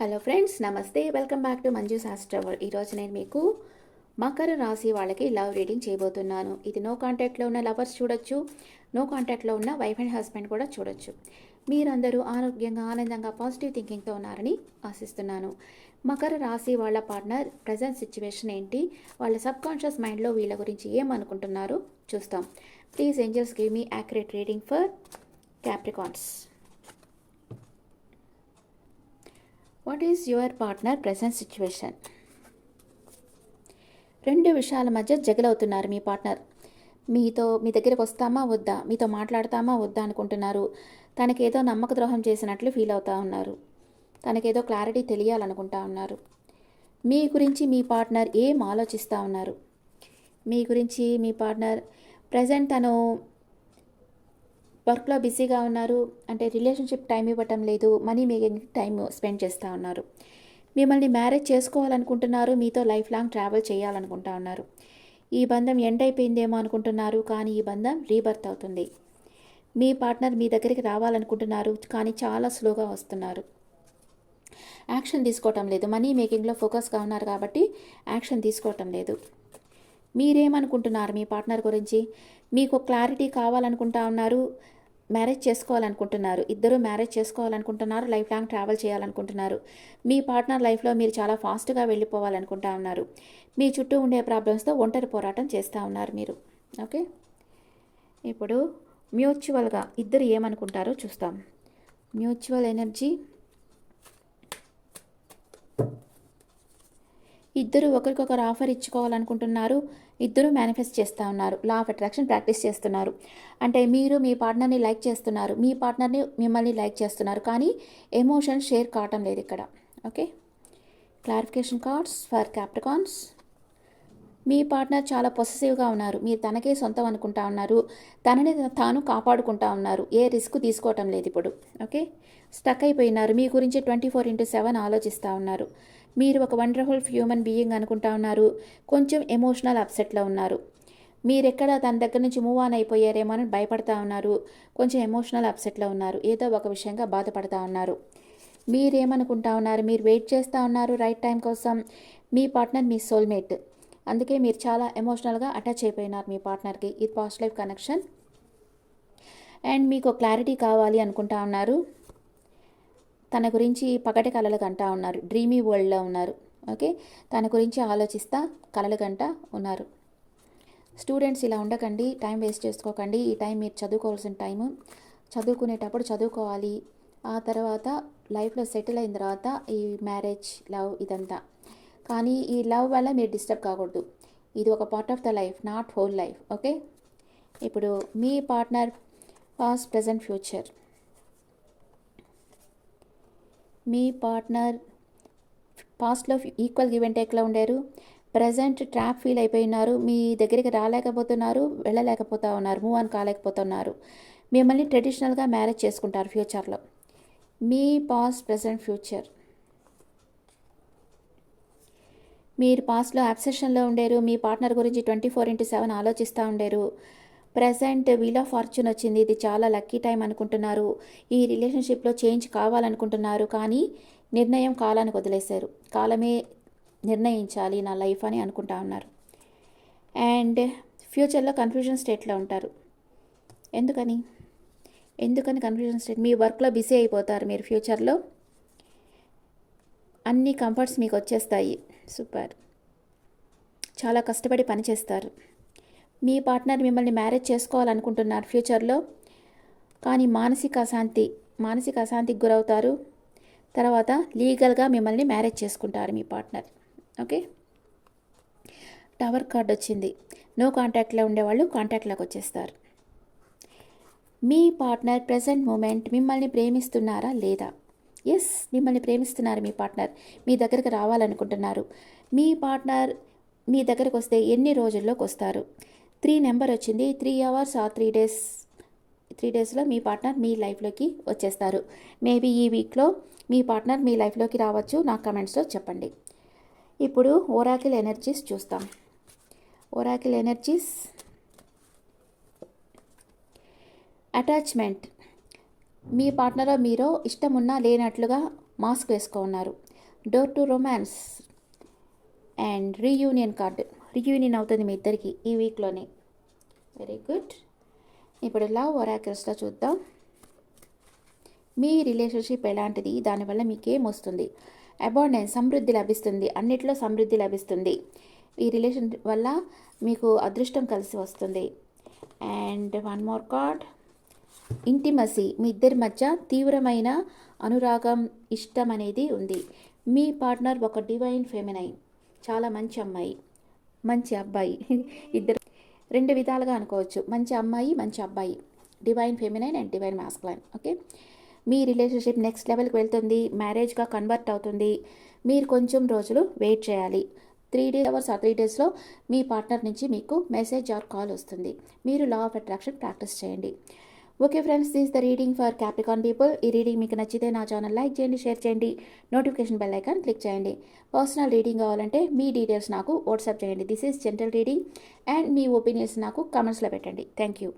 Hello friends నమస్తే. Welcome back to Manju Shastravar ఈరోజు నేను మీకు మకర రాశి వాళ్ళకి లవ్ రీడింగ్ చేయబోతున్నాను. ఇది నో కాంటాక్ట్లో ఉన్న లవర్స్ చూడొచ్చు. నో కాంటాక్ట్లో ఉన్న వైఫ్ అండ్ హస్బెండ్ కూడా చూడొచ్చు. మీరందరూ ఆరోగ్యంగా ఆనందంగా పాజిటివ్ థింకింగ్తో ఉన్నారని ఆశిస్తున్నాను. మకర రాశి వాళ్ళ పార్ట్నర్ ప్రజెంట్ సిచ్యువేషన్ ఏంటి? వాళ్ళ సబ్ కాన్షియస్ మైండ్లో వీళ్ళ గురించి ఏమనుకుంటున్నారో చూస్తాం. Please angels give me accurate reading for Capricorns what is your partner present situation రెండు విషయాల మధ్య జగలవుతున్నారు మీ పార్ట్నర్ మీతో మీ దగ్గరకు వస్తామా వద్దా? మీతో మాట్లాడతామా వద్దా అనుకుంటున్నారు. తనకేదో నమ్మక ద్రోహం చేసినట్లు ఫీల్ అవుతా ఉన్నారు. తనకేదో క్లారిటీ తెలియాలనుకుంటా ఉన్నారు. మీ గురించి మీ పార్ట్నర్ ఏం ఆలోచిస్తూ ఉన్నారు? మీ గురించి మీ పార్ట్నర్ ప్రజెంట్ తను వర్క్లో బిజీగా ఉన్నారు. అంటే రిలేషన్షిప్ టైం ఇవ్వటం లేదు. మనీ మేకింగ్ టైం స్పెండ్ చేస్తూ ఉన్నారు. మిమ్మల్ని మ్యారేజ్ చేసుకోవాలనుకుంటున్నారు. మీతో లైఫ్ లాంగ్ ట్రావెల్ చేయాలనుకుంటా ఉన్నారు. ఈ బంధం ఎండ్ అయిపోయిందేమో అనుకుంటున్నారు. కానీ ఈ బంధం రీబర్త్ అవుతుంది. మీ పార్ట్నర్ మీ దగ్గరికి రావాలనుకుంటున్నారు. కానీ చాలా స్లోగా వస్తున్నారు. యాక్షన్ తీసుకోవటం లేదు. మనీ మేకింగ్లో ఫోకస్గా ఉన్నారు కాబట్టి యాక్షన్ తీసుకోవటం లేదు. మీరేమనుకుంటున్నారు మీ పార్ట్నర్ గురించి? మీకు క్లారిటీ కావాలనుకుంటా ఉన్నారు. మ్యారేజ్ చేసుకోవాలనుకుంటున్నారు. ఇద్దరు మ్యారేజ్ చేసుకోవాలనుకుంటున్నారు. లైఫ్ లాంగ్ ట్రావెల్ చేయాలనుకుంటున్నారు. మీ పార్ట్నర్ లైఫ్లో మీరు చాలా ఫాస్ట్గా వెళ్ళిపోవాలనుకుంటా ఉన్నారు. మీ చుట్టూ ఉండే ప్రాబ్లమ్స్తో ఒంటరి పోరాటం చేస్తూ ఉన్నారు మీరు. ఓకే? ఇప్పుడు మ్యూచువల్గా ఇద్దరు ఏమనుకుంటారో చూస్తాం. Mutual energy. ఇద్దరు ఒకరికొకరు ఆఫర్ ఇచ్చుకోవాలనుకుంటున్నారు. ఇద్దరు మేనిఫెస్ట్ చేస్తూ ఉన్నారు. లా ఆఫ్ అట్రాక్షన్ ప్రాక్టీస్ చేస్తున్నారు. అంటే మీరు మీ పార్ట్నర్ని లైక్ చేస్తున్నారు. మీ పార్ట్నర్ని మిమ్మల్ని లైక్ చేస్తున్నారు. కానీ ఎమోషన్ షేర్ కావటం లేదు ఇక్కడ. Okay clarification cards for Capricorns me partner చాలా పొసెసివ్గా ఉన్నారు. మీరు తనకే సొంతం అనుకుంటా ఉన్నారు. తనని తాను కాపాడుకుంటా ఉన్నారు. ఏ రిస్క్ తీసుకోవటం లేదు ఇప్పుడు. ఓకే? స్టక్ అయిపోయినారు. మీ గురించి ట్వంటీ ఫోర్ ఇంటూ సెవెన్ ఆలోచిస్తూ ఉన్నారు. మీరు ఒక వండర్ఫుల్ హ్యూమన్ బీయింగ్ అనుకుంటా ఉన్నారు. కొంచెం ఎమోషనల్ అప్సెట్లో ఉన్నారు. మీరెక్కడ తన దగ్గర నుంచి మూవ్ ఆన్ అయిపోయారేమో అని భయపడతా ఉన్నారు. కొంచెం ఎమోషనల్ అప్సెట్లో ఉన్నారు. ఏదో ఒక విషయంగా బాధపడతా ఉన్నారు. మీరేమనుకుంటా ఉన్నారు? మీరు వెయిట్ చేస్తూ ఉన్నారు రైట్ టైం కోసం. మీ పార్ట్నర్ మీ సోల్మేట్ అందుకే మీరు చాలా ఎమోషనల్గా అటాచ్ అయిపోయినారు మీ పార్ట్నర్కి. ఇది పాస్ట్ లైఫ్ కనెక్షన్. అండ్ మీకు క్లారిటీ కావాలి అనుకుంటా ఉన్నారు. తన గురించి పగటి కలలు కంటా ఉన్నారు. డ్రీమీ వరల్డ్లో ఉన్నారు. ఓకే? తన గురించి ఆలోచిస్తా కలలు గంట ఉన్నారు. స్టూడెంట్స్ ఇలా ఉండకండి. టైం వేస్ట్ చేసుకోకండి. ఈ టైం మీరు చదువుకోవాల్సిన టైము. చదువుకునేటప్పుడు చదువుకోవాలి. ఆ తర్వాత లైఫ్లో సెటిల్ అయిన తర్వాత ఈ మ్యారేజ్ లవ్ ఇదంతా. కానీ ఈ లవ్ వల్ల మీరు డిస్టర్బ్ కాకూడదు. ఇది ఒక part of the life not whole life okay? ఇప్పుడు మీ పార్ట్నర్ పాస్ట్ ప్రజెంట్ ఫ్యూచర్. మీ పార్ట్నర్ పాస్ట్లో ఈక్వల్ గివ్ అండ్ టేక్లో ఉండారు. ప్రజెంట్ ట్రాప్ ఫీల్ అయిపోయినారు. మీ దగ్గరికి రాలేకపోతున్నారు వెళ్ళలేకపోతా ఉన్నారు మూవ్ ఆన్ కాలేకపోతున్నారు. మిమ్మల్ని ట్రెడిషనల్గా మ్యారేజ్ చేసుకుంటారు ఫ్యూచర్లో. మీ పాస్ట్ ప్రజెంట్ ఫ్యూచర్. మీరు పాస్ట్లో అబ్సెషన్లో ఉండేరు మీ పార్ట్నర్ గురించి ట్వంటీ ఫోర్ ఇంటూ సెవెన్ ఆలోచిస్తూ ఉండేరు. ప్రజెంట్ వీల్ ఆఫ్ ఫార్చ్యూన్ వచ్చింది. ఇది చాలా లక్కీ టైం అనుకుంటున్నారు. ఈ రిలేషన్షిప్లో చేంజ్ కావాలనుకుంటున్నారు. కానీ నిర్ణయం కాలానికి వదిలేశారు. కాలమే నిర్ణయించాలి నా లైఫ్ అని అనుకుంటా ఉన్నారు. అండ్ ఫ్యూచర్లో కన్ఫ్యూజన్ స్టేట్లో ఉంటారు. ఎందుకని? ఎందుకని కన్ఫ్యూజన్ స్టేట్ మీ వర్క్లో బిజీ అయిపోతారు మీరు ఫ్యూచర్లో అన్ని కంఫర్ట్స్ మీకు వచ్చేస్తాయి. సూపర్. చాలా కష్టపడి పనిచేస్తారు మీ పార్ట్నర్ మిమ్మల్ని మ్యారేజ్ చేసుకోవాలనుకుంటున్నారు ఫ్యూచర్లో. కానీ మానసిక అశాంతి మానసిక అశాంతికి గురవుతారు. తర్వాత లీగల్గా మిమ్మల్ని మ్యారేజ్ చేసుకుంటారు మీ పార్ట్నర్. ఓకే? టవర్ కార్డ్ వచ్చింది. నో కాంటాక్ట్లో ఉండేవాళ్ళు కాంటాక్ట్లోకి వచ్చేస్తారు. మీ పార్ట్నర్ ప్రజెంట్ మూమెంట్ మిమ్మల్ని ప్రేమిస్తున్నారా లేదా? ఎస్ మిమ్మల్ని ప్రేమిస్తున్నారు మీ పార్ట్నర్. మీ దగ్గరకు రావాలనుకుంటున్నారు. మీ పార్ట్నర్ మీ దగ్గరకు వస్తే ఎన్ని రోజుల్లోకి వస్తారు? త్రీ నెంబర్ వచ్చింది. త్రీ అవర్స్ ఆ త్రీ డేస్. త్రీ డేస్లో మీ పార్ట్నర్ మీ లైఫ్లోకి వచ్చేస్తారు. మేబీ ఈ వీక్లో మీ పార్ట్నర్ మీ లైఫ్లోకి రావచ్చు. నా కమెంట్స్లో చెప్పండి. ఇప్పుడు ఓరాకిల్ ఎనర్జీస్ చూస్తాం. Oracle energies. అటాచ్మెంట్. మీ పార్ట్నర్ మీరు ఇష్టం ఉన్నా లేనట్లుగా మాస్క్ వేసుకో ఉన్నారు door to romance and reunion card reunion అవుతుంది మీ ఇద్దరికి ఈ వీక్లోనే వెరీ గుడ్ ఇప్పుడు లవ్ ఒరాకర్స్లో చూద్దాం. మీ రిలేషన్షిప్ ఎలాంటిది? దానివల్ల మీకేం వస్తుంది? అబాండెన్స్ సమృద్ధి లభిస్తుంది. అన్నిట్లో సమృద్ధి లభిస్తుంది. ఈ రిలేషన్ వల్ల మీకు అదృష్టం కలిసి వస్తుంది. And one more card intimacy మీ ఇద్దరి మధ్య తీవ్రమైన అనురాగం ఇష్టం అనేది ఉంది. మీ పార్ట్నర్ ఒక డివైన్ ఫెమినైన్. చాలా మంచి అమ్మాయి. మంచి అబ్బాయి. ఇద్దరు రెండు విధాలుగా అనుకోవచ్చు. మంచి అమ్మాయి మంచి అబ్బాయి. Divine feminine and divine masculine okay? Me relationship next లెవెల్కి వెళ్తుంది. మ్యారేజ్గా కన్వర్ట్ అవుతుంది. మీరు కొంచెం రోజులు వెయిట్ చేయాలి. త్రీ డేస్ అవర్స్ ఆ త్రీ డేస్లో మీ పార్ట్నర్ నుంచి మీకు మెసేజ్ ఆర్ కాల్ వస్తుంది. మీరు లా ఆఫ్ అట్రాక్షన్ ప్రాక్టీస్ చేయండి. Okay friends this the reading for Capricorn people ఈ రీడింగ్ మీకు నచ్చితే నా ఛానల్ లైక్ చేయండి షేర్ చేయండి నోటిఫికేషన్ బెల్ ఐకాన్ క్లిక్ చేయండి. పర్సనల్ రీడింగ్ కావాలంటే మీ డీటెయిల్స్ నాకు వాట్సాప్ చేయండి. This is general reading and me opinions నాకు కామెంట్స్లో పెట్టండి. Thank you